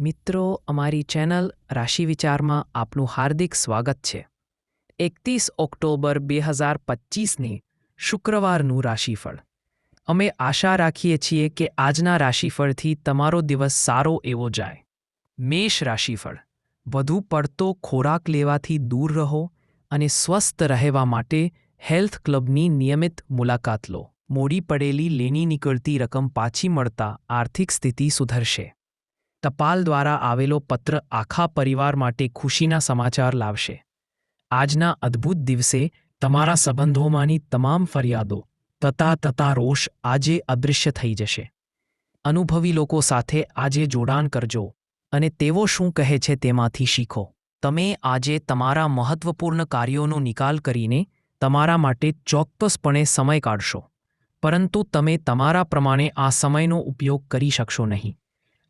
મિત્રો, અમારી ચેનલ રાશિ વિચારમાં આપનું હાર્દિક સ્વાગત છે. એકતીસ ઓક્ટોબર બે હજાર પચીસની શુક્રવારનું રાશિફળ. અમે આશા રાખીએ છીએ કે આજના રાશિફળથી તમારો દિવસ સારો એવો જાય. મેષ રાશિફળ. વધુ પડતો ખોરાક લેવાથી દૂર રહો અને સ્વસ્થ રહેવા માટે હેલ્થ ક્લબની નિયમિત મુલાકાત લો. મોડી પડેલી લેની નીકળતી રકમ પાછી મળતા આર્થિક સ્થિતિ સુધરશે. ટપાલ દ્વારા આવેલો પત્ર આખા પરિવાર માટે ખુશીના સમાચાર લાવશે. આજના અદ્ભુત દિવસે તમારા સંબંધોમાંની તમામ ફરિયાદો તતા તતા રોષ આજે અદૃશ્ય થઈ જશે. અનુભવી લોકો સાથે આજે જોડાણ કરજો અને તેઓ શું કહે છે તેમાંથી શીખો. તમે આજે તમારા મહત્વપૂર્ણ કાર્યોનો નિકાલ કરીને તમારા માટે ચોક્કસપણે સમય કાઢશો. પરંતુ તમે તમારા પ્રમાણે આ સમયનો ઉપયોગ કરી શકશો નહીં.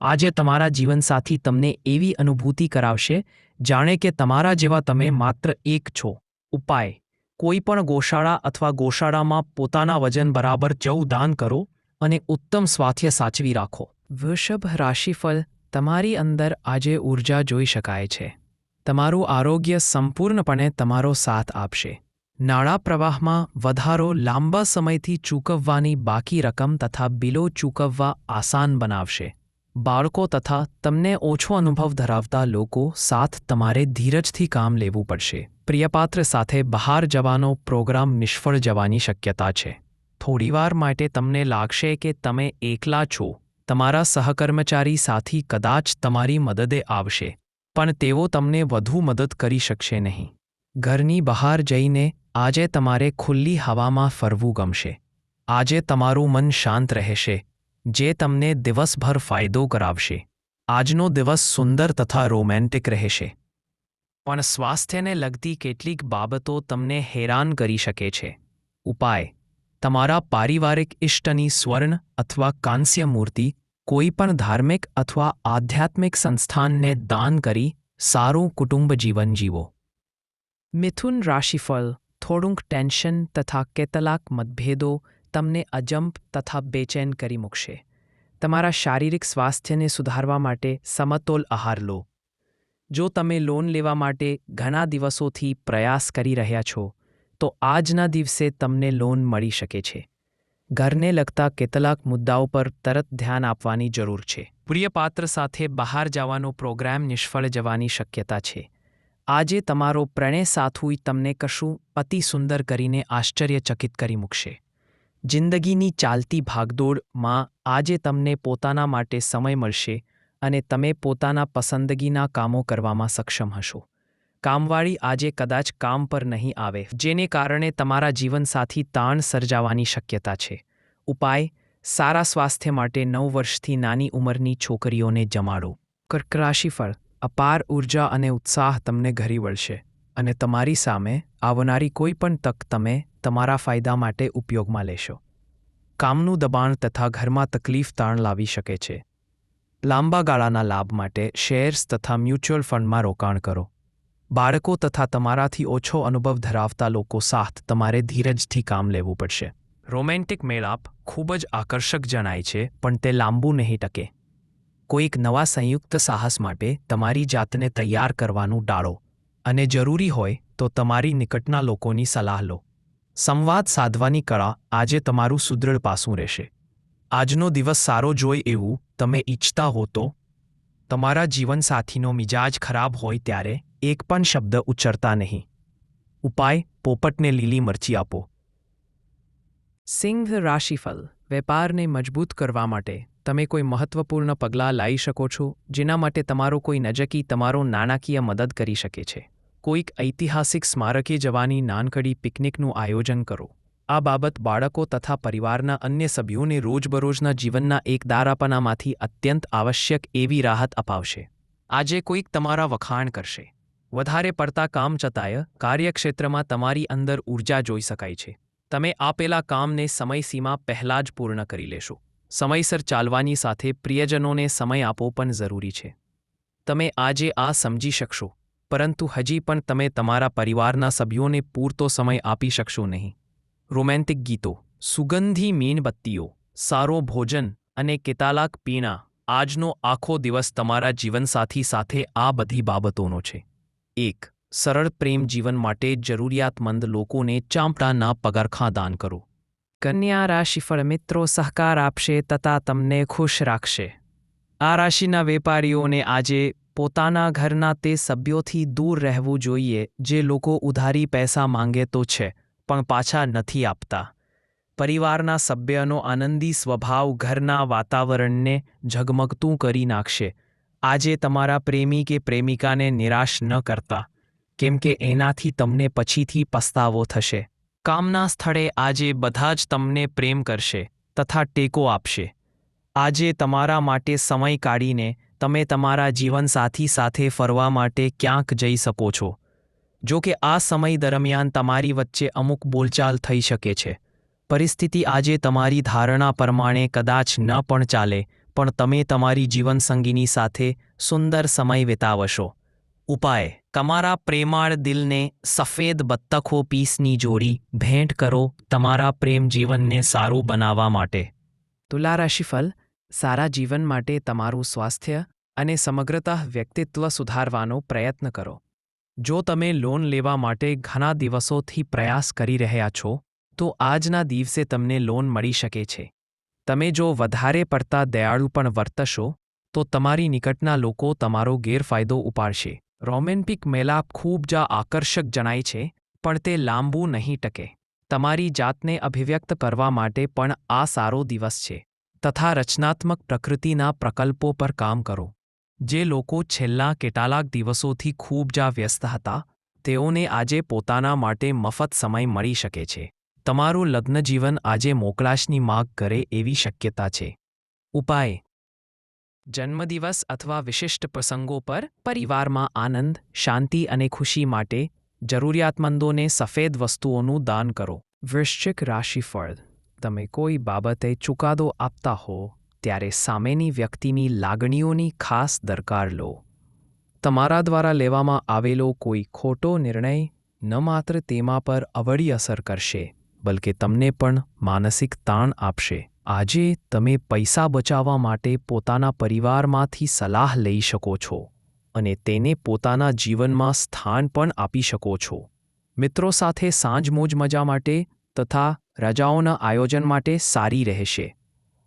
આજે તમારા જીવનસાથી તમને એવી અનુભૂતિ કરાવશે, જાણે કે તમારા જેવા તમે માત્ર એક છો. ઉપાય. કોઈ પણ ગોશાળા અથવા ગોશાળામાં પોતાના વજન બરાબર જવું દાન કરો અને ઉત્તમ સ્વાસ્થ્ય સાચવી રાખો. વૃષભ રાશિફળ તમારી અંદર આજે ઊર્જા જોઈ શકાય છે. તમારું આરોગ્ય સંપૂર્ણપણે તમારો સાથ આપશે. નાણાં પ્રવાહમાં વધારો લાંબા સમયથી ચૂકવવાની બાકી રકમ તથા બિલો ચૂકવવા આસાન બનાવશે. બાળકો તથા તમને ઓછો અનુભવ ધરાવતા લોકો સાથ તમારે ધીરજથી કામ લેવું પડશે. પ્રિયપાત્ર સાથે બહાર જવાનો પ્રોગ્રામ નિષ્ફળ જવાની શક્યતા છે. થોડીવાર માટે તમને લાગશે કે તમે એકલા છો. તમારા સહકર્મચારી સાથી કદાચ તમારી મદદે આવશે. પણ તેઓ તમને વધુ મદદ કરી શકશે નહીં. ઘરની બહાર જઈને આજે તમારે ખુલ્લી હવામાં ફરવું ગમશે. આજે તમારું મન શાંત રહેશે. જે તમને દિવસભર ફાયદો કરાવશે. આજનો દિવસ સુંદર તથા રોમેન્ટિક રહેશે. પણ સ્વાસ્થ્યને લગતી કેટલીક બાબતો તમને હેરાન કરી શકે છે. ઉપાય. તમારા પારિવારિક ઇષ્ટની સ્વર્ણ અથવા કાંસ્ય મૂર્તિ, કોઈ પણ ધાર્મિક અથવા આધ્યાત્મિક સંસ્થાનને દાન કરી સારું કુટુંબ જીવન જીવો. મિથુન રાશિફળ, થોડુંક ટેન્શન તથા કેટલાક મતભેદો તમને અજંપ તથા બેચેન કરી મૂકશે. તમારા શારીરિક સ્વાસ્થ્યને સુધારવા માટે સમતોલ આહાર લો. જો તમે લોન લેવા માટે ઘણા દિવસોથી પ્રયાસ કરી રહ્યા છો, તો આજના દિવસે તમને લોન મળી શકે છે. ઘરને લગતા કેટલાક મુદ્દાઓ પર તરત ધ્યાન આપવાની જરૂર છે. પ્રિયપાત્ર સાથે બહાર જવાનો પ્રોગ્રામ નિષ્ફળ જવાની શક્યતા છે. આજે તમારો પ્રણય સાથુય તમને કશું અતિ સુંદર કરીને આશ્ચર્યચકિત કરી મૂકશે. જિંદગીની ચાલતી ભાગદોડમાં આજે તમને પોતાના માટે સમય મળશે અને તમે પોતાના પસંદગીના કામો કરવામાં સક્ષમ હશો. કામવાળી આજે કદાચ કામ પર નહીં આવે, જેને કારણે તમારા જીવનસાથી તાણ સર્જાવાની શક્યતા છે. ઉપાય, સારા સ્વાસ્થ્ય માટે નવ વર્ષથી નાની ઉંમરની છોકરીઓને જમાડો. કર્ક રાશિફળ અપાર ઊર્જા અને ઉત્સાહ તમને ઘરી વળશે. અને તમારી સામે આવનારી કોઈ પણ તક તમે તમારા ફાયદા માટે ઉપયોગમાં લેશો. કામનું દબાણ તથા ઘરમાં તકલીફ તાણ લાવી શકે છે. લાંબા ગાળાના લાભ માટે શેર્સ તથા મ્યુચ્યુઅલ ફંડમાં રોકાણ કરો. બાળકો તથા તમારાથી ઓછો અનુભવ ધરાવતા લોકો સાથ તમારે ધીરજથી કામ લેવું પડશે. રોમેન્ટિક મેળાપ ખૂબ જ આકર્ષક જણાય છે, પણ તે લાંબુ નહીં ટકે. કોઈક નવા સંયુક્ત સાહસ માટે તમારી જાતને તૈયાર કરવાનું ટાળો. અને જરૂરી હોય તો તમારી નિકટના લોકોની સલાહ લો. સંવાદ સાધવાની કળા આજે તમારું સુદૃઢ પાસું રહેશે. આજનો દિવસ સારો જોઈ એવું તમે ઈચ્છતા હો તો? તમારા જીવનસાથીનો મિજાજ ખરાબ હોય ત્યારે એક પણ શબ્દ ઉચ્ચરતા નહીં. ઉપાય, પોપટને લીલી મરચી આપો. સિંહ રાશિફલ વેપારને મજબૂત કરવા માટે તમે કોઈ મહત્વપૂર્ણ પગલાં લાવી શકો છો, જેના માટે તમારો કોઈ નજકી, તમારો નાણાકીય મદદ કરી શકે છે. કોઈક ઐતિહાસિક સ્મારકે જવાની નાનકડી પિકનિકનું આયોજન કરો. આ બાબત બાળકો તથા પરિવારના અન્ય સભ્યોને રોજબરોજના જીવનના એક દારાપનામાંથી અત્યંત આવશ્યક એવી રાહત અપાવશે. આજે કોઈક તમારા વખાણ કરશે. વધારે પડતા કામ ચતાય કાર્યક્ષેત્રમાં તમારી અંદર ઊર્જા જોઈ શકાય છે. તમે આપેલા કામને સમયસીમા પહેલાં જ પૂર્ણ કરી લેશો. સમયસર ચાલવાની સાથે પ્રિયજનોને સમય આપવો પણ જરૂરી છે. તમે આજે આ સમજી શકશો. પરંતુ હજી પણ તમે તમારા પરિવારના સભ્યોને પૂરતો સમય આપી શકશો નહીં. રોમેન્ટિક ગીતો, સુગંધી મીણબત્તીઓ, સારો ભોજન અને કેટલાક પીણા, આજનો આખો દિવસ તમારા જીવનસાથી સાથે આ બધી બાબતોનો છે. એક, સરળ પ્રેમ જીવન માટે જરૂરિયાતમંદ લોકોને ચાંપડાના પગરખાં દાન કરો. કન્યા રાશિફળ મિત્રો સહકાર આપશે તથા તમને ખુશ રાખશે. આ રાશિના વેપારીઓને આજે પોતાના ઘરના તે સભ્યોથી દૂર રહેવું જોઈએ જે લોકો ઉધારી પૈસા માંગે તો છે, પણ પાછા નથી આપતા. પરિવારના સભ્યનો આનંદી સ્વભાવ ઘરના વાતાવરણને ઝગમગતું કરી નાખશે. આજે તમારા પ્રેમી કે પ્રેમિકાને નિરાશ ન કરતા, કેમ કે એનાથી તમને પછીથી પસ્તાવો થશે. કામના સ્થળે આજે બધા જ તમને પ્રેમ કરશે, તથા ટેકો આપશે. આજે તમારા માટે સમય કાઢીને તમે તમારા જીવનસાથી સાથે ફરવા માટે ક્યાંક જઈ શકો છો. જો કે આ સમય દરમિયાન તમારી વચ્ચે અમુક બોલચાલ થઈ શકે છે. પરિસ્થિતિ આજે તમારી ધારણા પ્રમાણે કદાચ ન પણ ચાલે, પણ તમે તમારી જીવનસંગીની સાથે સુંદર સમય વિતાવશો. ઉપાય, તમારા પ્રેમાળ દિલને સફેદ બત્તખો પીસની જોડી ભેટ કરો તમારા પ્રેમ જીવનને સારું બનાવવા માટે. તુલા રાશિફળ સારા જીવન માટે તમારું સ્વાસ્થ્ય અને સમગ્રતઃ વ્યક્તિત્વ સુધારવાનો પ્રયત્ન કરો. જો તમે લોન લેવા માટે ઘણા દિવસોથી પ્રયાસ કરી રહ્યા છો, તો આજના દિવસે તમને લોન મળી શકે છે. તમે જો વધારે પડતા દયાળુ પણ વર્તશો, તો તમારી નિકટના લોકો તમારો ગેરફાયદો ઉપાડશે. રોમેન્ટિક મેલાપ ખૂબ જ આકર્ષક જણાય છે, પણ તે લાંબુ નહીં ટકે. તમારી જાતને અભિવ્યક્ત કરવા માટે પણ આ સારો દિવસ છે. તથા રચનાત્મક પ્રકૃતિના પ્રકલ્પો પર કામ કરો. જે લોકો છેલ્લા કેટલાક દિવસોથી ખૂબ જ વ્યસ્ત હતા, તેઓને આજે પોતાના માટે મફત સમય મળી શકે છે. તમારું લગ્નજીવન આજે મોકળાશની માગ કરે એવી શક્યતા છે. ઉપાય. જન્મદિવસ અથવા વિશિષ્ટ પ્રસંગો પર પરિવારમાં આનંદ, શાંતિ અને ખુશી માટે જરૂરિયાતમંદોને સફેદ વસ્તુઓનું દાન કરો. વૃશ્ચિક રાશિફળ તમે કોઈ બાબતે ચુકાદો આપતા હો, ત્યારે સામેની વ્યક્તિની લાગણીઓની ખાસ દરકાર લો. તમારા દ્વારા લેવામાં આવેલો કોઈ ખોટો નિર્ણય ન માત્ર તેમાં પર અવળી અસર કરશે, બલકે તમને પણ માનસિક તાણ આપશે. આજે તમે પૈસા બચાવવા માટે પોતાના પરિવારમાંથી સલાહ લઈ શકો છો અને તેને પોતાના જીવનમાં સ્થાન પણ આપી શકો છો. મિત્રો સાથે સાંજ મોજ મજા માટે તથા રજાઓના આયોજન માટે સારી રહેશે.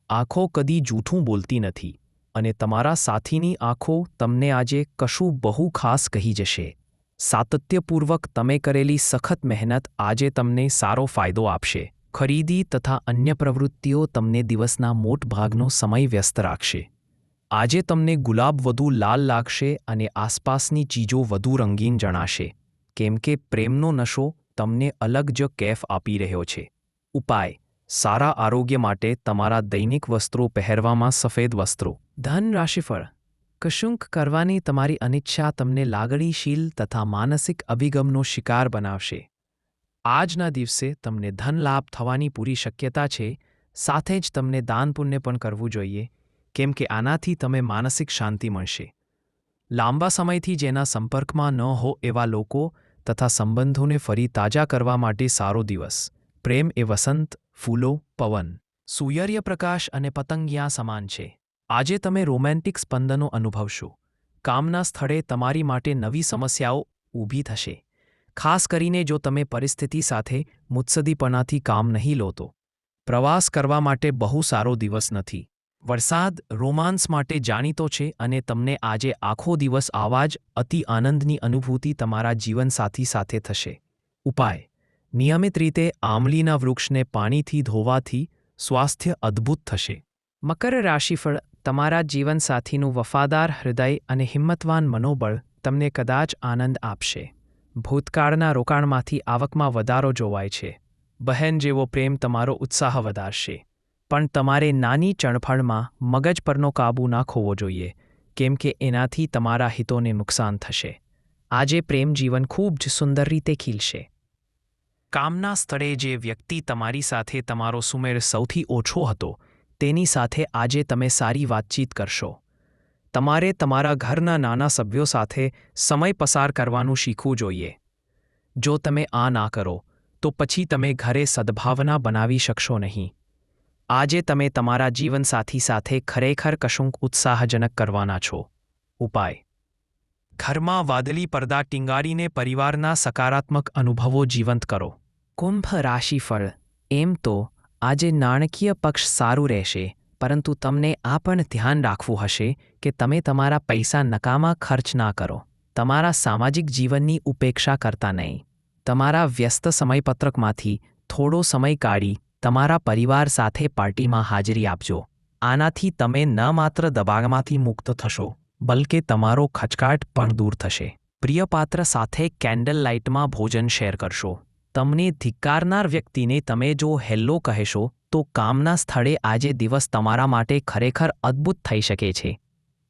આંખો કદી જૂઠું બોલતી નથી અને તમારા સાથીની આંખો તમને આજે કશું બહુ ખાસ કહી જશે. સાતત્યપૂર્વક તમે કરેલી સખત મહેનત આજે તમને સારો ફાયદો આપશે. ખરીદી તથા અન્ય પ્રવૃત્તિઓ તમને દિવસના મોટભાગનો સમય વ્યસ્ત રાખશે. આજે તમને ગુલાબ વધુ લાલ લાગશે અને આસપાસની ચીજો વધુ રંગીન જણાશે. કેમ કે પ્રેમનો નશો તમને અલગ જ કેફ આપી રહ્યો છે. ઉપાય. સારા આરોગ્ય માટે તમારા દૈનિક વસ્ત્રો પહેરવામાં સફેદ વસ્ત્રો. ધન રાશિફળ. કશુંક કરવાની તમારી અનિચ્છા તમને લાગણીશીલ તથા માનસિક અભિગમનો શિકાર બનાવશે. આજના દિવસે તમને ધન લાભ થવાની પૂરી શક્યતા છે, સાથે જ તમને દાન પુણ્ય પણ કરવું જોઈએ, કેમ કે આનાથી તમે માનસિક શાંતિ મળશે. લાંબા સમયથી જેના સંપર્કમાં ન હો એવા લોકો તથા સંબંધોને ફરી તાજા કરવા માટે સારો દિવસ. પ્રેમ એ વસંત, ફૂલો, પવન. સૂર્યપ્રકાશ અને પતંગિયા સમાન છે. આજે તમે રોમેન્ટિક સ્પંદનો અનુભવશો. કામના સ્થળે તમારી માટે નવી સમસ્યાઓ ઊભી થશે. ખાસ કરીને જો તમે પરિસ્થિતિ સાથે મુત્સદીપણાથી કામ નહીં લો તો પ્રવાસ કરવા માટે બહુ સારો દિવસ નથી. વરસાદ રોમાન્સ માટે જાણીતો છે અને તમને આજે આખો દિવસ આવા જ અતિ આનંદની અનુભૂતિ તમારા જીવનસાથી સાથે થશે. ઉપાય. નિયમિત રીતે આમલીના વૃક્ષને પાણીથી ધોવાથી સ્વાસ્થ્ય અદ્ભુત થશે. મકર રાશિફળ તમારા જીવનસાથીનું વફાદાર, હૃદય અને હિંમતવાન મનોબળ તમને કદાચ આનંદ આપશે. ભૂતકાળના રોકાણમાંથી આવકમાં વધારો જોવાય છે. બહેન જેવો પ્રેમ તમારો ઉત્સાહ વધારશે. પણ તમારે નાની ચણફળમાં મગજ પરનો કાબૂ ના ખોવો જોઈએ, કેમ કે એનાથી તમારા હિતોને નુકસાન થશે. આજે પ્રેમ જીવન ખૂબ જ સુંદર રીતે ખીલશે. કામના સ્થળે જે વ્યક્તિ તમારી સાથે તમારો સુમેળ સૌથી ઓછો હતો, તેની સાથે આજે તમે સારી વાતચીત કરશો. તમારે તમારા ઘરના નાના સભ્યો સાથે સમય પસાર કરવાનું શીખવું જોઈએ. જો તમે આ ના કરો, તો પછી તમે ઘરે સદ્ભાવના બનાવી શકશો નહીં. આજે તમે તમારા જીવનસાથી સાથે ખરેખર કશુંક ઉત્સાહજનક કરવાના છો. ઉપાય. ઘરમાં વાદળી પડદા ટીંગાડીને પરિવારના સકારાત્મક અનુભવો જીવંત કરો. કુંભ રાશિફળ. એમ તો આજે નાણાકીય પક્ષ સારું રહેશે, પરંતુ તમને આ પણ ધ્યાન રાખવું હશે કે તમે તમારા પૈસા નકામા ખર્ચ ના કરો. તમારા સામાજિક જીવનની ઉપેક્ષા કરતા નહીં. તમારા વ્યસ્ત સમયપત્રકમાંથી થોડો સમય કાઢી તમારા પરિવાર સાથે પાર્ટીમાં હાજરી આપજો. આનાથી તમે ન માત્ર દબાણમાંથી મુક્ત થશો, બલકે તમારો ખચકાટ પણ દૂર થશે. પ્રિય પાત્ર સાથે કેન્ડલ લાઇટમાં ભોજન શેર કરશો. તમને ધિક્કારનાર વ્યક્તિને તમે જો હેલ્લો કહેશો, તો કામના સ્થળે આજે દિવસ તમારા માટે ખરેખર અદ્ભુત થઈ શકે છે.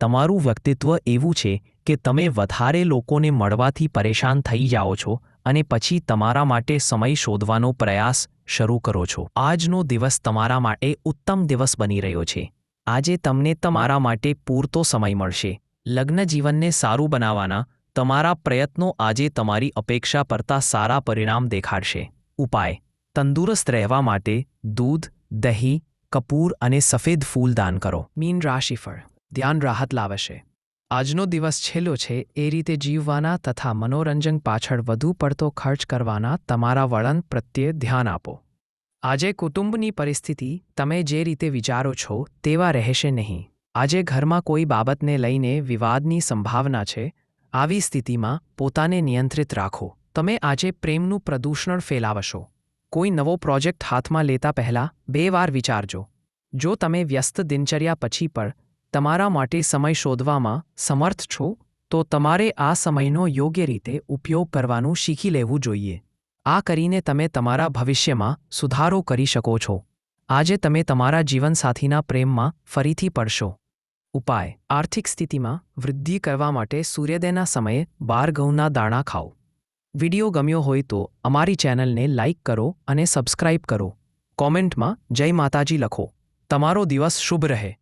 તમારું વ્યક્તિત્વ એવું છે કે તમે વધારે લોકોને મળવાથી પરેશાન થઈ જાઓ છો અને પછી તમારા માટે સમય શોધવાનો પ્રયાસ શરૂ કરો છો. આજનો દિવસ તમારા માટે ઉત્તમ દિવસ બની રહ્યો છે. આજે તમને તમારા માટે પૂરતો સમય મળશે. લગ્ન જીવનને સારું બનાવવાના તમારા પ્રયત્નો આજે તમારી અપેક્ષા કરતાં સારા પરિણામ દેખાડશે. ઉપાય. તંદુરસ્ત રહેવા માટે દૂધ, દહીં, કપૂર અને સફેદ ફૂલ દાન કરો. મીન રાશિફળ ધ્યાન રાહત લાવશે. આજનો દિવસ છેલ્લો છે. એ રીતે જીવવાના તથા મનોરંજન પાછળ વધુ પડતો ખર્ચ કરવાના તમારા વળન પ્રત્યે ધ્યાન આપો. આજે કુટુંબની પરિસ્થિતિ, તમે જે રીતે વિચારો છો, તેવા રહેશે નહીં. આજે ઘરમાં કોઈ બાબતને લઈને વિવાદની સંભાવના છે. આવી સ્થિતિમાં પોતાને નિયંત્રિત રાખો. તમે આજે પ્રેમનું પ્રદૂષણ ફેલાવશો. કોઈ નવો પ્રોજેક્ટ હાથમાં લેતા પહેલા બે વાર વિચારજો. જો તમે વ્યસ્ત દિનચર્યા પછી પણ તમારા માટે સમય શોધવામાં સમર્થ છો, તો તમારે આ સમયનો યોગ્ય રીતે ઉપયોગ કરવાનું શીખી લેવું જોઈએ. આ કરીને તમે તમારા ભવિષ્યમાં સુધારો કરી શકો છો. આજે તમે તમારા જીવનસાથીના પ્રેમમાં ફરીથી પડશો. ઉપાય. આર્થિક સ્થિતિમાં વૃદ્ધિ કરવા માટે સૂર્યોદયના સમયે બાર ઘઉંના દાણા ખાઓ. વિડિયો ગમ્યો હોય તો અમારી ચેનલને લાઇક કરો અને સબસ્ક્રાઇબ કરો. કોમેન્ટમાં જય માતાજી લખો. તમારો દિવસ શુભ રહે.